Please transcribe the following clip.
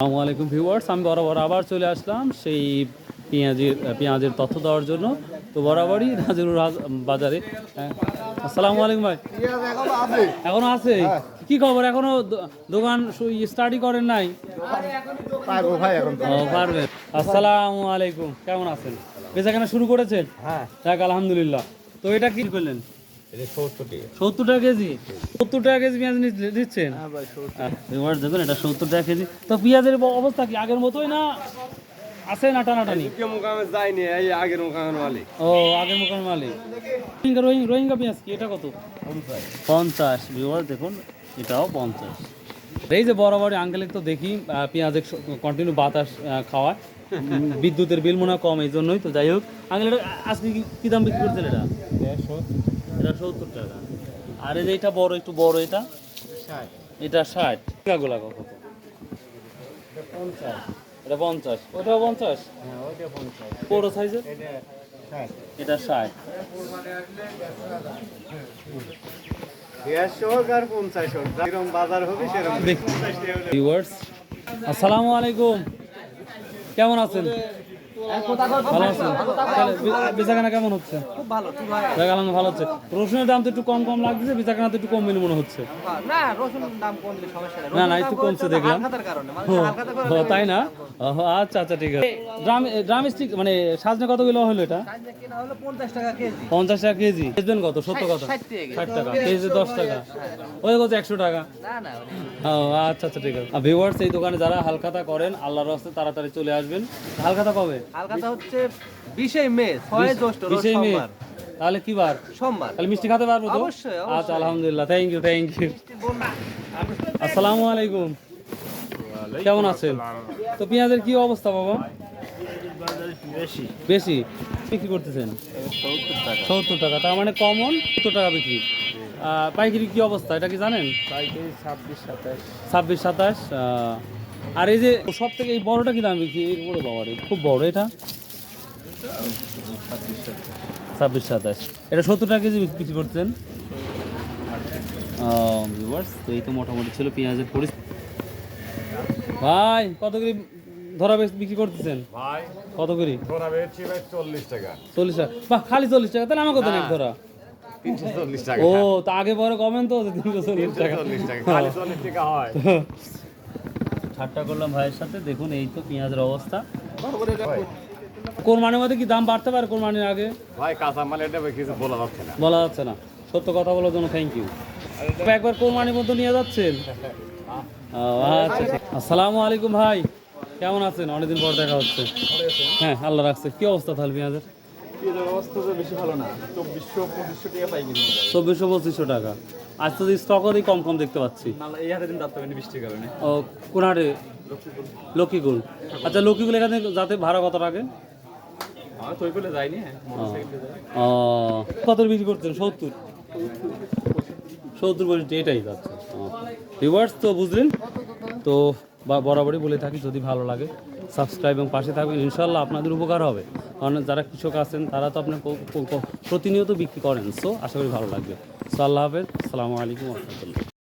আসসালামু আলাইকুম ভিউয়ার্স আমি বরাবর আবার চলে আসলাম সেই পেঁয়াজের পেঁয়াজের তথ্য দেওয়ার জন্য। তো বরাবরই রাজুর বাজারে। হ্যাঁ। আসসালামু আলাইকুম ভাই। এখনও আছে? কি খবর? এখনও দোকান স্টাডি করেন নাই? পারবেন আসসালামু আলাইকুম। কেমন আছেন? বেচা কেনা শুরু করেছেন? হ্যাঁ। আলহামদুলিল্লাহ। তো এটা কি করলেন? সত্তর টাকা। কেজি? সত্তর টাকা কেজি পেঁয়াজ দিচ্ছেন? হ্যাঁ দেখুন এটা সত্তর টাকা কেজি। তো পেঁয়াজের অবস্থা কি? আগের মতোই না আছে না টানাটানি? কে যায়নি এই আগের মুকামের মালিক। ও আগের মালিক। রোহিঙ্গা পেঁয়াজ কি? এটা কত? পঞ্চাশ। দেখুন এটাও পঞ্চাশ। এই যে বরাবর আঙ্কেলের তো দেখি পেঁয়াজের কন্টিনিউ বাতাস খাওয়ায় বিদ্যুতের বিল মনে হয় কম এই জন্যই তো। যাই হোক আঙ্কেল আজকে কি- কি দাম বিক্রি করছেন এটা? এটা সত্তর টাকা। আর এই যে এটা বড় একটু বড় এটা? এটা ষাট। টাকাগুলা কত? এটা পঞ্চাশ। ওটাও পঞ্চাশ? বড় সাইজের? এটা ষাট। দেড়শো হোক আর পঞ্চাশ হোক যেরকম বাজার হবে সেরকম। ভিউয়ার্স আসসালামু আলাইকুম। কেমন আছেন? ভালো আছেন তাহলে বেচাকেনা কেমন হচ্ছে? ভালো হচ্ছে। রসুনের দাম তো একটু কম কম লাগছে বেচাকেনা তো একটু কম মনে হচ্ছে। না রসুন দাম কমলে সমস্যা না, না, একটু কমছে দেখলাম। ও, তাই না? আচ্ছা আচ্ছা ঠিক আছে। ড্রাম মানে সাজনে কত কিলো হলো এটা? সাইজে কিনা হলো 50 টাকা কেজি। পঞ্চাশ টাকা কেজি। বেচবেন কত? সত্তর কত? ষাট টাকা কেজি। দশ টাকা। ওই কত? একশো টাকা। ও আচ্ছা আচ্ছা ঠিক আছে। ভিউয়ার্স এই দোকানে যারা হালখাতা করেন আল্লাহর রাস্তায় তাড়াতাড়ি চলে আসবেন। হালখাতা কবে? হালখাতা হচ্ছে 20 মে 6 জ্যৈষ্ঠ রোজ মে। তাহলে কি বার? সোমবার। তাহলে মিষ্টি খেতে পারব তো? অবশ্যই, আচ্ছা আলহামদুলিল্লাহ থ্যাংক ইউ থ্যাংক ইউ আসসালামু আলাইকুম। কেমন আছেন? তো পেঁয়াজের কি অবস্থা বাবা? বেশি। বেশি? বিক্রি করতেছেন? সত্তর টাকা। তার মানে কমন সত্তর টাকা বিক্রি। পাইকারি কি অবস্থা এটা কি জানেন? পাইকারি ছাব্বিশ সাতাশ। ছাব্বিশ সাতাশ আর এই যে সব থেকে এই বড়টা কি দাম বিক্রি এই বড় বাবা রে, খুব বড় এটা? ছাব্বিশ সাতাশ। এটা সত্তর টাকা কেজি বিক্রি করছেন? ভিউয়ার্স তো এই তো মোটামুটি ছিল পেঁয়াজের পরিস্থিতি ভাই কত করে ধরা বেশ বিক্রি করতেছেন? ভাই কত করে? ধরা বেড়েছি ভাই চল্লিশ টাকা। চল্লিশ টাকা। বাহ খালি চল্লিশ টাকা তাহলে আমার কত নেই ধরা। তিনশো চল্লিশ টাকা। ও তা আগে পরে কমেন তো যে তিনশো চল্লিশ টাকা। চল্লিশ টাকা খালি চল্লিশ টাকা হয়। ঠাট্টা করলাম ভাইয়ের সাথে। দেখুন এই তো পেঁয়াজের অবস্থা। কোরবানির মধ্যে কি দাম বাড়তে পারে কোরবানির আগে? ভাই কাঁচা মাল এটা কিছু বলা যাচ্ছে না। বলা যাচ্ছে না। সত্য কথা বলার জন্য থ্যাংক ইউ একবার কোরবানির মধ্যে নিয়ে যাচ্ছেন? আচ্ছা। আসসালামু আলাইকুম ভাই। কেমন আছেন? অনেকদিন পর দেখা হচ্ছে। হ্যাঁ আল্লাহ রাখছে। কি অবস্থা তাহলে পেঁয়াজের? অবস্থা তো বেশি ভালো না। চব্বিশশো পঁচিশশো টাকা আজ তো স্টকরই কম কম দেখতে পাচ্ছি। ও কোন হাটে? লক্ষ্মীকুল। আচ্ছা লক্ষ্মীকুল এখানে যাতে ভাড়া কত লাগে? কত বিক্রি করছেন? সত্তর? সত্তর এটাই ভিউয়ার্স তো বুঝলেন। তো বরাবরই বলে থাকি যদি ভালো লাগে। সাবস্ক্রাইব এবং পাশে থাকবেন। ইনশাল্লাহ আপনাদের উপকার হবে। কারণ যারা কৃষক আছেন, তারা তো আপনার প্রতিনিয়ত বিক্রি করেন। সো আশা করি ভালো লাগবে। সো আল্লাহ হাফেজ। আসসালামু আলাইকুম রহমতুল্লাহ।